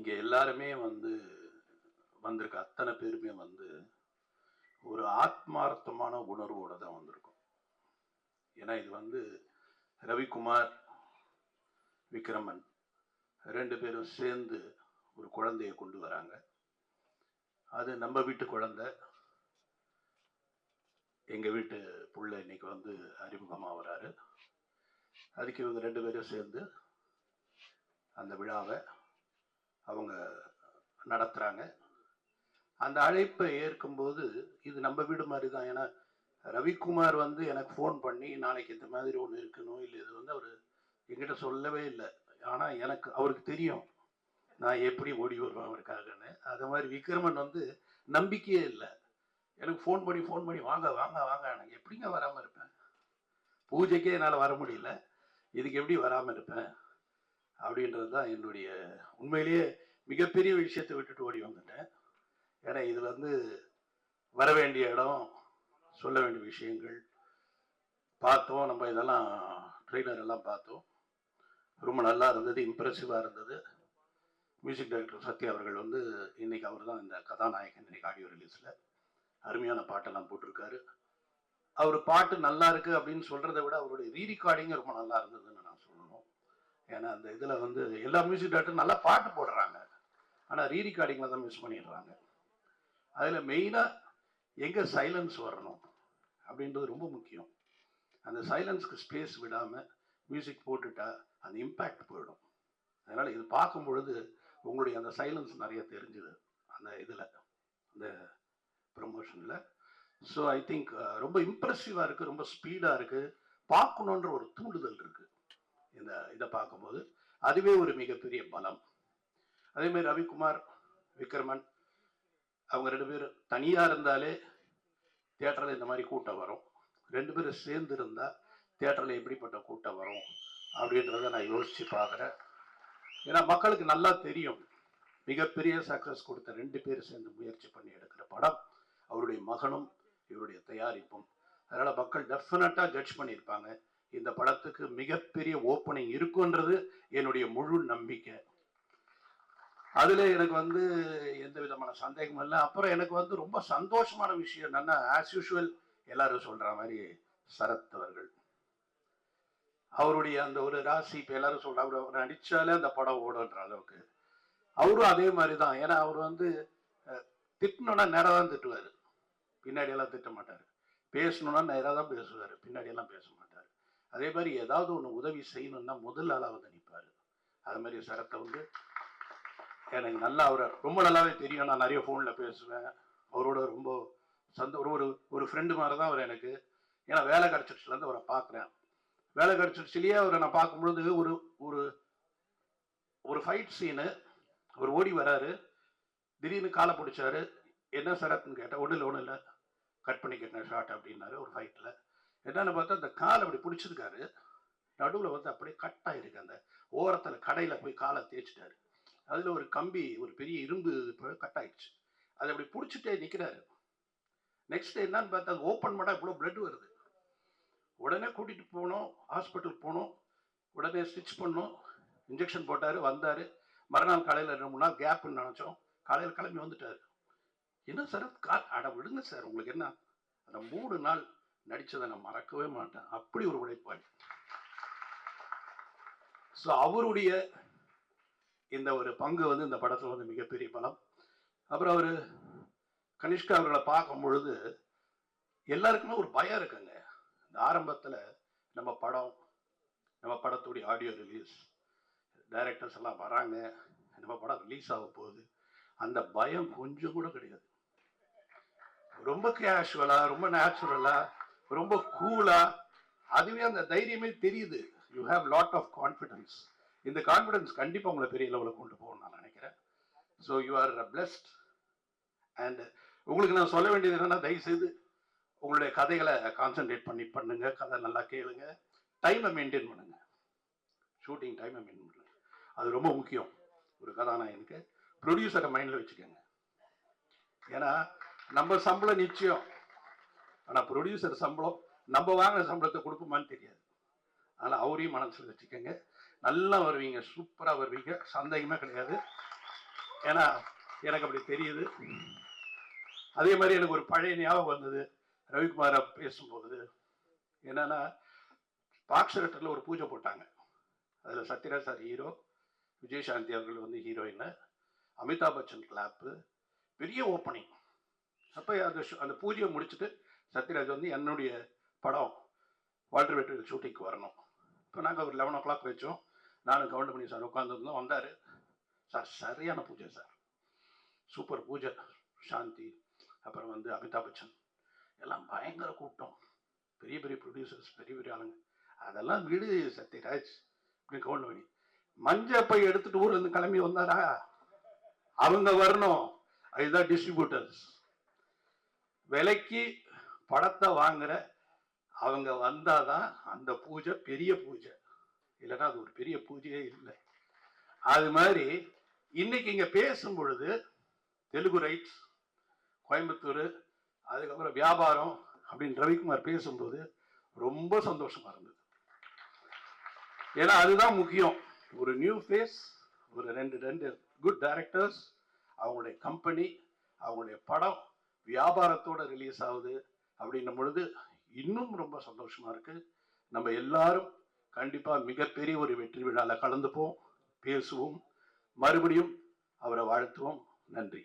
இங்கே எல்லாருமே வந்து வந்திருக்க. அத்தனை பேருமே வந்து ஒரு ஆத்மார்த்தமான உணர்வோடு தான் வந்திருக்கோம். ஏன்னா இது வந்து ரவிக்குமார் விக்ரமன் ரெண்டு பேரும் சேர்ந்து ஒரு குழந்தைய கொண்டு வராங்க. அது நம்ம வீட்டு குழந்தை. எங்கள் வீட்டு பிள்ளை இன்னைக்கு வந்து அறிமுகமாக வராரு. அதுக்கு இவங்க ரெண்டு பேரும் சேர்ந்து அந்த விழாவை அவங்க நடத்துகிறாங்க அந்த அழைப்பை ஏற்கும்போது இது நம்ம வீடு மாதிரி தான் ஏன்னா ரவிக்குமார் வந்து எனக்கு ஃபோன் பண்ணி நாளைக்கு இந்த மாதிரி ஒன்று இருக்கணும். இல்லை இது வந்து அவர் என்கிட்ட சொல்லவே இல்லை. ஆனால் எனக்கு அவருக்கு தெரியும். நான் எப்படி ஓடி வருவேன் அவருக்காகன்னு. அது மாதிரி விக்ரமன் வந்து நம்பிக்கையே இல்லை. எனக்கு ஃபோன் பண்ணி ஃபோன் பண்ணி வாங்க வாங்க வாங்க. எனக்கு எப்படிங்க வராமல் இருப்பேன்? பூஜைக்கே என்னால் வர முடியல. இதுக்கு எப்படி வராமல் இருப்பேன்? அப்படின்றது தான் என்னுடைய உண்மையிலேயே மிகப்பெரிய விஷயத்தை விட்டுட்டு ஓடி வந்துட்டேன். ஏன்னா இது வந்து வர வேண்டிய இடம் சொல்ல வேண்டிய விஷயங்கள் பார்த்தோம். நம்ம இதெல்லாம் ட்ரெய்லர் எல்லாம் பார்த்தோம். ரொம்ப நல்லா இருந்தது இம்ப்ரெசிவாக இருந்தது. மியூசிக் டைரக்டர் சத்யா அவர்கள் வந்து இன்னைக்கு அவர் தான் இந்த கதாநாயகன் இன்னைக்கு ஆடியோ ரிலீஸில் அருமையான பாட்டெல்லாம் போட்டிருக்காரு. அவர் பாட்டு நல்லா இருக்கு அப்படின்னு சொல்கிறத விட அவருடைய ரீ ரொம்ப நல்லா இருந்ததுன்னு நான் சொல்லணும். ஏன்னா அந்த இதில் வந்து எல்லா மியூசிக் டைரக்டரும் நல்லா பாட்டு போடுறாங்க. ஆனால் ரீரிகார்டிங்கில் தான் மிஸ் பண்ணிடுறாங்க. அதில் மெயினாக எங்கே சைலன்ஸ் வரணும் அப்படின்றது ரொம்ப முக்கியம். அந்த சைலன்ஸ்க்கு ஸ்பேஸ் விடாமல் மியூசிக் போட்டுட்டா அந்த இம்பேக்ட் போயிடும். அதனால் இது பார்க்கும் பொழுது உங்களுடைய அந்த சைலன்ஸ் நிறைய தெரிஞ்சுது அந்த இதில் அந்த ப்ரமோஷனில் ஸோ ஐ திங்க் ரொம்ப இம்ப்ரெசிவாக இருக்குது ரொம்ப ஸ்பீடாக இருக்குது பார்க்கணுன்ற ஒரு தூண்டுதல் இருக்குது இந்த இதை பார்க்கும்போது அதுவே ஒரு மிகப்பெரிய பலம். அதேமாதிரி ரவிக்குமார் விக்ரமன் அவங்க ரெண்டு பேரும் தனியாக இருந்தாலே தேட்டரில் இந்த மாதிரி கூட்டம் வரும். ரெண்டு பேரும் சேர்ந்து இருந்தால் தேட்டரில் எப்படிப்பட்ட கூட்டம் வரும் அப்படின்றத நான் யோசித்து பார்க்குறேன். ஏன்னா மக்களுக்கு நல்லா தெரியும். மிகப்பெரிய சக்ஸஸ் கொடுத்த ரெண்டு பேர் சேர்ந்து முயற்சி பண்ணி எடுக்கிற படம் அவருடைய மகனும் இவருடைய தயாரிப்பும். அதனால் மக்கள் டெஃபினட்டாக ஜட்ஜ் பண்ணியிருப்பாங்க. இந்த படத்துக்கு மிகப்பெரிய ஓப்பனிங் இருக்குன்றது என்னுடைய முழு நம்பிக்கை. அதில் எனக்கு வந்து எந்த விதமான சந்தேகமும் இல்லை. அப்புறம் எனக்கு வந்து ரொம்ப சந்தோஷமான விஷயம் என்னன்னா ஆஸ் யூஷுவல் எல்லாரும் சொல்கிற மாதிரி சரத் அவர்கள். அவருடைய அந்த ஒரு ராசி இப்போ எல்லாரும் சொல்கிறாங்க அவர் அவர் நடித்தாலே அந்த படம் ஓடுன்ற அளவுக்கு. அவரும் அதே மாதிரி தான் ஏன்னா அவர் வந்து திட்டணும்னா நேராக தான் திட்டுவார். பின்னாடி எல்லாம் திட்ட மாட்டார். பேசணும்னா நேராக தான் பேசுவார். பின்னாடி எல்லாம் பேச மாட்டார். அதே மாதிரி ஏதாவது ஒன்று உதவி செய்யணும்னா முதல் ஆளாக வந்து நிற்பார் அது மாதிரி சரத்தை வந்து எனக்கு நல்லா அவரை ரொம்ப நல்லாவே தெரியும். நான் நிறைய ஃபோனில் பேசுவேன். அவரோட ரொம்ப சந்த ஒரு ஒரு ஒரு ஃப்ரெண்டு மாதிரி தான் அவர் எனக்கு. ஏன்னா வேலை கிடச்சிருச்சுலேருந்து அவரை பார்க்குறேன். வேலை கிடச்சிருச்சுலேயே அவரை நான் பார்க்கும்பொழுது ஒரு ஒரு ஒரு ஃபைட் சீனு அவர் ஓடி வராரு. திடீர்னு காலை பிடிச்சாரு. என்ன சரத்னு கேட்டேன் ஒன்றும் இல்லை ஒன்றும் இல்லை. கட் பண்ணிக்கிட்டேன் ஷார்ட் அப்படின்னாரு ஒரு ஃபைட்டில் என்னென்னு பார்த்தா அந்த கால் அப்படி பிடிச்சிருக்காரு. நடுவில் வந்து அப்படியே கட் ஆகிருக்கு அந்த ஓரத்தில் கடையில் போய் காலை தேய்ச்சிட்டாரு. அதில் ஒரு கம்பி ஒரு பெரிய இரும்பு கட் ஆயிடுச்சு. அதை அப்படி பிடிச்சிட்டே நிற்கிறாரு நெக்ஸ்ட் என்னன்னு பார்த்தா அது ஓப்பன் பண்ணால் இவ்வளோ பிளட் வருது. உடனே கூட்டிகிட்டு போனோம் ஹாஸ்பிட்டல் போனோம். உடனே ஸ்டிச் பண்ணோம். இன்ஜெக்ஷன் போட்டார் வந்தார். மறுநாள் காலையில் ரெண்டு மூணு நாள் கேப்னு நினச்சோம். காலையில் கிளம்பி வந்துட்டார். என்ன சார் கா அட விடுங்க சார் உங்களுக்கு என்ன? அந்த மூணு நாள் நடித்ததை நான் மறக்கவே மாட்டேன். அப்படி ஒரு உழைப்பாளி. ஸோ அவருடைய இந்த ஒரு பங்கு வந்து இந்த படத்தில் வந்து மிகப்பெரிய பலம். அப்புறம் அவர் கனிஷ்கா அவர்களை பார்க்கும் பொழுது எல்லாருக்குமே ஒரு பயம் இருக்குங்க. இந்த ஆரம்பத்தில் நம்ம படம் நம்ம படத்துடைய ஆடியோ ரிலீஸ் டைரக்டர்ஸ் எல்லாம் வராங்க நம்ம படம் ரிலீஸ் ஆக போகுது. அந்த பயம் கொஞ்சம் கூட கிடையாது. ரொம்ப கேஷுவலாக ரொம்ப நேச்சுரலாக ரொம்ப கூலாக அதுவே அந்த தைரியமே தெரியுது. You have lot of confidence இந்த கான்ஃபிடன்ஸ் கண்டிப்பாக உங்களை பெரிய லெவலில் கொண்டு போகணும் நான் நினைக்கிறேன். So you are blessed and உங்களுக்கு நான் சொல்ல வேண்டியது என்னன்னா தயவுசெய்து உங்களுடைய கதைகளை கான்சென்ட்ரேட் பண்ணி பண்ணுங்க. கதை நல்லா கேளுங்க. டைமை மெயின்டைன் பண்ணுங்க. ஷூட்டிங் டைமை மெயின்டைன் பண்ணுங்க. அது ரொம்ப முக்கியம். ஒரு கதாநாயகனுக்கு. ப்ரொடியூசரை மைண்டில் வச்சுக்கோங்க. ஏன்னா நம்ம சம்பளம் நிச்சயம். ஆனால் ப்ரொடியூசர் சம்பளம் நம்ம வாங்கின சம்பளத்தை கொடுப்போமான்னு தெரியாது. அதனால் அவரையும் மனசில் வச்சுக்கோங்க. நல்லா வருவீங்க சூப்பராக வருவீங்க. சந்தேகமே கிடையாது. ஏன்னா எனக்கு அப்படி தெரியுது. அதே மாதிரி எனக்கு ஒரு பழைய ஞாபகம் வந்தது. ரவிக்குமார பேசும்போது. என்னன்னா பாக்ஸரட்டில் ஒரு பூஜை போட்டாங்க. அதில் சத்யராஜ் சார் ஹீரோ விஜயசாந்தி அவர்கள் வந்து ஹீரோயின் அமிதாப் பச்சன் கிளாப்பு பெரிய ஓப்பனிங் அப்போ அந்த அந்த பூஜையை முடிச்சுட்டு சத்யராஜ் வந்து என்னுடைய படம் வால்டர் வெட்டில் ஷூட்டிங்க்கு வரணும். இப்போ நாங்கள் ஒரு லெவன் ஓ கிளாக் வச்சோம். நானும் கவுண்டமணி சார் உட்காந்துருந்தோம் வந்தார். சார் சரியான பூஜை சார். சூப்பர் பூஜை சாந்தி அப்புறம் வந்து அமிதாப் பச்சன். எல்லாம் பயங்கர கூட்டம். பெரிய பெரிய ப்ரொடியூசர்ஸ் பெரிய பெரிய ஆளுங்க. அதெல்லாம் வீடு சத்யராஜ் அப்படின்னு கவுண்டமணி மஞ்சள் பை எடுத்துட்டு ஊர்ல இருந்து கிளம்பி வந்தாரா? அவங்க வரணும். அதுதான் டிஸ்ட்ரிபியூட்டர்ஸ் விலைக்கு படத்தை வாங்குற அவங்க வந்தாதான் அந்த பூஜை பெரிய பூஜை. இல்லைன்னா அது ஒரு பெரிய பூஜையே இல்லை. அது மாதிரி இன்னைக்கு இங்கே பேசும் பொழுது தெலுங்கு ரைட்ஸ் கோயம்புத்தூர் அதுக்கப்புறம் வியாபாரம் அப்படின்னு ரவிக்குமார் பேசும்போது ரொம்ப சந்தோஷமா இருந்தது. ஏன்னா அதுதான் முக்கியம். ஒரு நியூ ஃபேஸ் ஒரு ரெண்டு ரெண்டு குட் டைரக்டர்ஸ் அவங்களுடைய கம்பெனி அவங்களுடைய படம் வியாபாரத்தோட ரிலீஸ் ஆகுது அப்படின்னும் பொழுது இன்னும் ரொம்ப சந்தோஷமா இருக்கு. நம்ம எல்லாரும் கண்டிப்பாக மிகப்பெரிய ஒரு வெற்றி விழாவில் கலந்துப்போம் பேசுவோம். மறுபடியும் அவரை வாழ்த்துவோம். நன்றி.